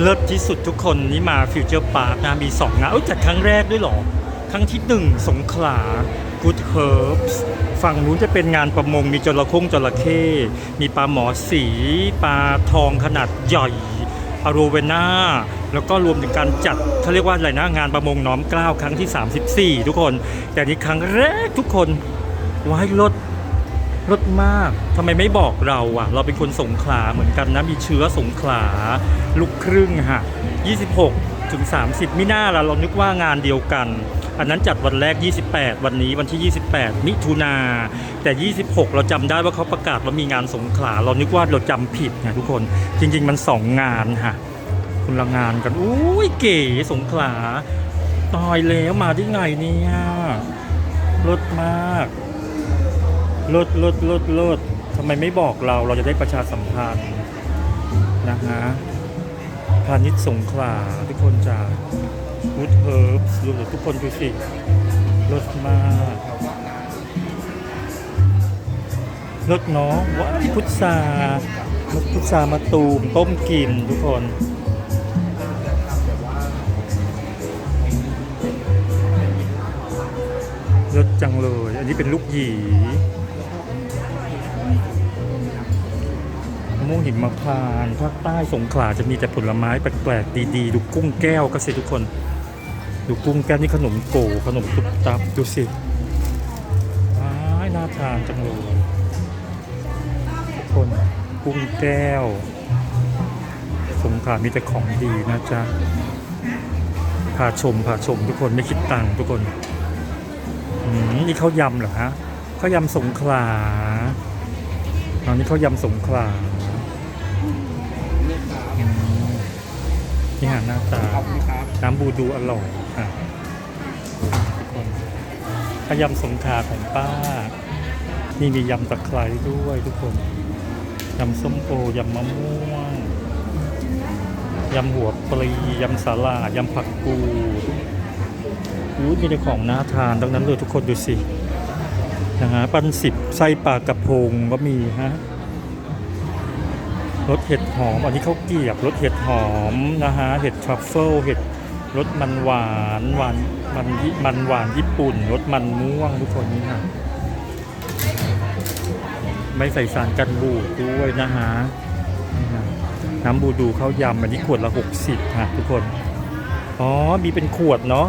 เลิศที่สุดทุกคนนี่มาฟิวเจอร์พาร์คนะมีสองงานเอ้ยจัดครั้งแรกด้วยหรอ ครั้งที่หนึ่งสงขลา Good Herbs ฝั่งนู้นจะเป็นงานประมงมีจระเข้จระเข้มีปลาหมอสีปลาทองขนาดใหญ่อโรเวนาแล้วก็รวมถึงการจัดเขาเรียกว่าอะไรนะงานประมงน้อมกล้าวครั้งที่ 34 ทุกคน แต่นี่ครั้งแรกทุกคนว้ายรถ รถมากทำไมไม่บอกเราอะเราเป็นคนสงขลาเหมือนกันนะ มีเชื้อสงขลาลูกครึ่งฮะ26 ถึง 30 มิน่าละเรานึกว่างานเดียวกัน อันนั้นจัดวันแรก 28 วันนี้วันที่ 28 มิถุนา แต่ 26 เราจำได้ว่าเขาประกาศว่ามีงานสงขลา เรานึกว่าเราจำผิดนะทุกคน จริง ๆ มัน 2 งานฮะคนละงานกัน อุ้ยเก๋สงขลา ตายแล้วมาได้ไงเนี่ยรถมาก ลดลดลดลดทำไมไม่บอกเราเราจะได้ประชาสัมพันธ์นะฮะพาณิชย์สงขลาทุกคนจากวูดเฮิร์บดูเลยทุกคนดูสิลดมากลดเนาะว้าพุทธาพุทธามาตูมต้มกินทุกคนรสจังเลย อันนี้เป็นลูกหยี ม่วงหิมพานภาคใต้สงขลาจะมีแต่ผลไม้แปลกๆดีๆ ดูกุ้งแก้วก็สิทุกคน ดูกุ้งแก้วนี่ขนมโกขนมตุ๊บตับดูสิว้ายน่าทานจังเลยทุกคนกุ้งแก้ว สงขลามีแต่ของดีนะจ๊ะพาชมพาชมทุกคนไม่คิดตังค์ทุกคนอืมนี่เขาวยำเหรอฮะข้าวยำสงขลาอันนี้ข้าวยำสงขลา นี่หาหน้าตา น้ำบูดูอร่อยอะทุกคนข้าวยำสงขลาของป้า นี่มียำตะไคร้ด้วยทุกคน ยำส้มโอยำมะม่วง ยำหัวปลียำสาลายำผักกูดอู้มีแต่ของน่าทานทั้งนั้นเลยทุกคนดูสินะฮะปันสิบไส้ปลากระพงก็มีฮะ รสเห็ดหอม อันนี้ข้าวเกียบรสเห็ดหอมนะฮะเห็ดทรัฟเฟิลเห็ดรสมันหวานหวานมันมันหวานญี่ปุ่นรสมันม่วงทุกคนนี่ฮะไม่ใส่สารกันบูดด้วยนะฮะน้ำบูดูข้าวยำอันนี้ขวดละ 60ฮะทุกคน อ๋อ มีเป็นขวดเนาะ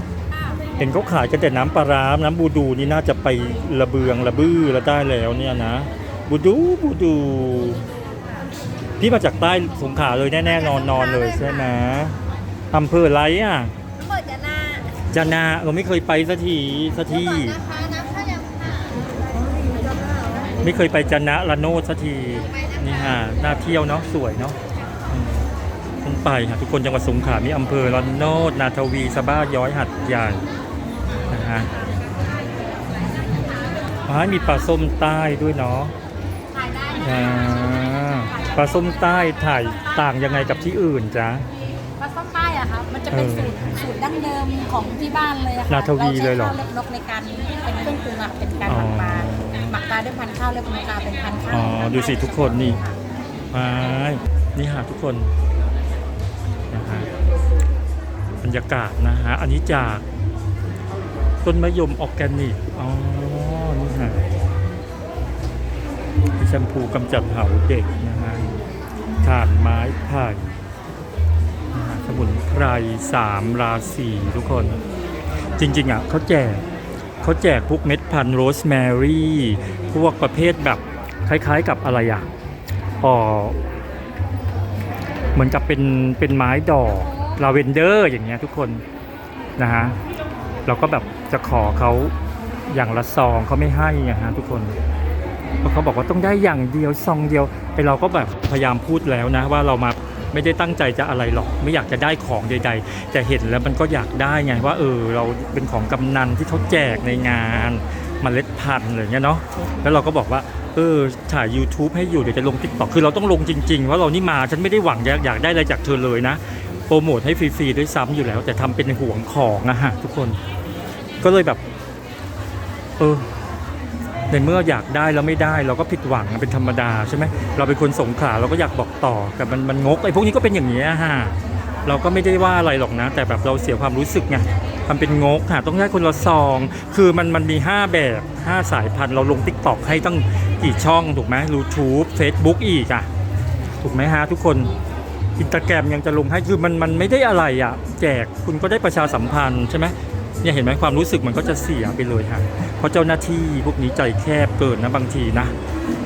เห็นเขาขายกันแต่น้ำปลาร้าน้ำบูดูนี่น่าจะไประเบืองระบื้อแล้วได้แล้วเนี่ยนะ บูดูบูดู พี่มาจากใต้สงขลาเลยแน่ๆนอนนอนๆเลยใช่ไหมอำเภออะไรอะเปิดจะหน้าจานาเราไม่เคยไปสักทีสักทีนะคะน้ำข้าวยำค่ะไม่เคยไปจันนะละโนดสักทีนี่ฮะน่าเที่ยวเนาะสวยเนาะอืมต้องไปค่ะทุกคนจังหวัดสงขลามีอำเภอละโนดนาทวีสะบ้าย้อยหัดใหญ่นะฮะอ๋อมีปลาส้มใต้ด้วยเนาะถ่ายได้อ่า ปลาส้มใต้ถ่ายต่างยังไงกับที่อื่นจ๊ะ ปลาส้มใต้อะครับมันจะเป็นเออสูตรสูตรดั้งเดิมของที่บ้านเลยอะค่ะนาทวีเลยเหรอาใช้ข้าวเล็กนกในการเป็นเครื่องปรุงอะเป็นการหมักปลาอ๋อหมักปลาด้วยพันธุ์ข้าวเล็กนกปลาเป็นพันธุ์ข้าวอ๋อดูสิทุกคนนี่ไปนี่ฮะทุกคนนะฮะบรรยากาศนะฮะอันนี้จากต้นมะยมออร์แกนิกอ๋อนี่ฮะมี แชมพูกำจัดเหาเด็กนะฮะถ่านไม้ไผ่สมุนไพรสามราศีทุกคน จริง ๆ อะเขาแจกเขาแจกพวกเม็ดพันธุ์โรสแมรี่ พวกประเภทแบบคล้ายๆกับอะไรอะอ๋อเหมือนกับเป็นเป็นไม้ดอกลาเวนเดอร์อย่างเงี้ยทุกคนนะฮะเราก็แบบจะขอเขาอย่างละซองเขาไม่ให้อะฮะทุกคน เพราะเขาบอกว่าต้องได้อย่างเดียวซองเดียวไอเราก็แบบพยายามพูดแล้วนะ ว่าเรามาไม่ได้ตั้งใจจะอะไรหรอกไม่อยากจะได้ของใดๆแต่เห็นแล้วมันก็อยากได้ไงว่าเออเราเป็นของกำนันที่เขาแจกในงานมเมล็ดพันธุ์อะไรเงี้ยเนาะแล้วเราก็บอกว่าเออถ่าย YouTube ให้อยู่เดี๋ยวจะลง t ิ k t o k คือเราต้องลงจริงๆว่าเรานี่มาฉันไม่ได้หวังอยากอยากได้อะไรจากเธอเลยนะโปรโมทให้ฟรีๆด้วยซ้ำอยู่แล้ว แต่ทำเป็นห่วงของอะฮะทุกคน ก็เลยแบบ เออ ในเมื่ออยากได้แล้วไม่ได้ เราก็ผิดหวังเป็นธรรมดาใช่ไหมเราเป็นคนสงขลาเราก็อยากบอกต่อแต่มันมันงกไอ้พวกนี้ก็เป็นอย่างนี้ฮะเราก็ไม่ได้ว่าอะไรหรอกนะ แต่แบบเราเสียความรู้สึกไงทำเป็นงกค่ะต้องได้คนละซอง คือมันมันมี 5 แบบ 5 สายพันธุ์เราลง t ิ k t o k ให้ตั้งกี่ช่องถูกไหม YouTube Facebook อีกอะถูกไหมฮะทุกคนอินสตาแกรมยังจะลงให้คือมันมันไม่ได้อะไรอะแจกคุณก็ได้ประชาสัมพันธ์ใช่ไหม เนี่ยเห็นไหมความรู้สึกมันก็จะเสียไปเลยฮะเพราะเจ้าหน้าที่พวกนี้ใจแคบเกินนะบางทีนะ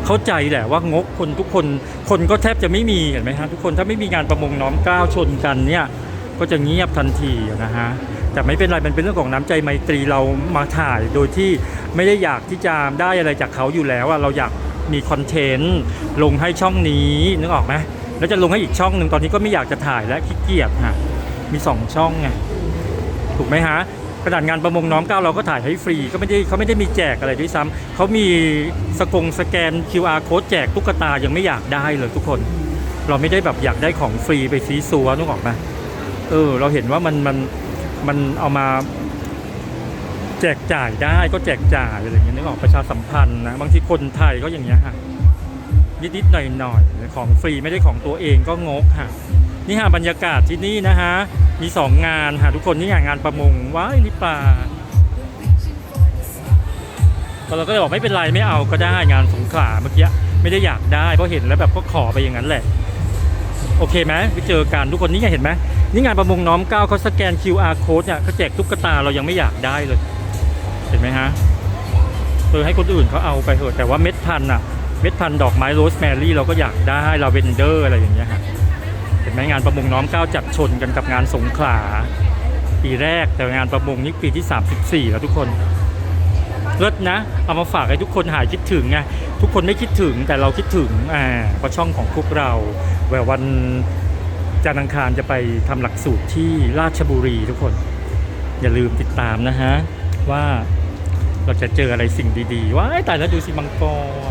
เข้าใจแหละว่างกคนทุกคนคนก็แทบจะไม่มีเห็นไหมฮะทุกคนถ้าไม่มีงานประมงน้อมก้าวชนกันเนี่ยก็จะเงียบทันทีนะฮะแต่ไม่เป็นไรมันเป็นเรื่องของน้ำใจไมตรีเรามาถ่ายโดยที่ไม่ได้อยากที่จะได้อะไรจากเขาอยู่แล้วอะเราอยากมีคอนเทนต์ลงให้ช่องนี้นึกออกไหมแล้วจะลงให้อีกช่องหนึ่งตอนนี้ก็ไม่อยากจะถ่ายและขี้เกียจฮะมีสองช่องไงถูกไหมฮะ กระดาษงานประมงน้อมเก้าเราก็ถ่ายให้ฟรีก็ไม่ได้เขาไม่ได้มีแจกอะไรด้วยซ้ำเขามีสกงสแกน QR code แจกตุ๊กตายังไม่อยากได้เลยทุกคน เราไม่ได้แบบอยากได้ของฟรีไปซีซัวนึกออกไหมเออ เราเห็นว่ามันมันมันเอามาแจกจ่ายได้ก็แจกจ่ายอะไรอย่างเงี้ยนึกออกประชาสัมพันธ์นะบางทีคนไทยก็อย่างเงี้ยฮะนิดๆหน่อยๆของฟรีไม่ได้ของตัวเองก็งกฮะนี่ฮะบรรยากาศที่นี่นะฮะ มีสองงานฮะทุกคนนี่ฮะงานประมงว้ายนี่ปลาเราก็เลยบอกไม่เป็นไรไม่เอาก็ได้งานสงขลาเมื่อกี้ไม่ได้อยากได้เพราะเห็นแล้วแบบก็ขอไปอย่างนั้นแหละ โอเคไหมไปเจอกันทุกคนนี่ไงเห็นไหมนี่งานประมงน้อมเก้าเขาสแกน QR code เนี่ยเขาแจกตุ๊กตาเรายังไม่อยากได้เลย เห็นไหมฮะเออให้คนอื่นเขาเอาไปเถอะแต่ว่าเม็ดพันธุ์อะเม็ดพันธุ์ดอกไม้โรสแมรี่เราก็อยากได้ลาเวนเดอร์อะไรอย่างเงี้ยฮะ เห็นไหมงานประมงน้อมเก้าจัดชนกันกับงานสงขลา ปีแรกแต่งานประมงนี่ปีที่ 34 แล้วทุกคนเลิศนะ เอามาฝากให้ทุกคนหายคิดถึงไงทุกคนไม่คิดถึงแต่เราคิดถึงอ่าเพราะช่องของพวกเราแวววันจันทร์อังคารจะไปทำหลักสูตรที่ราชบุรีทุกคน อย่าลืมติดตามนะฮะ ว่าเราจะเจออะไรสิ่งดีๆว้ายตายแล้วดูสิมังกร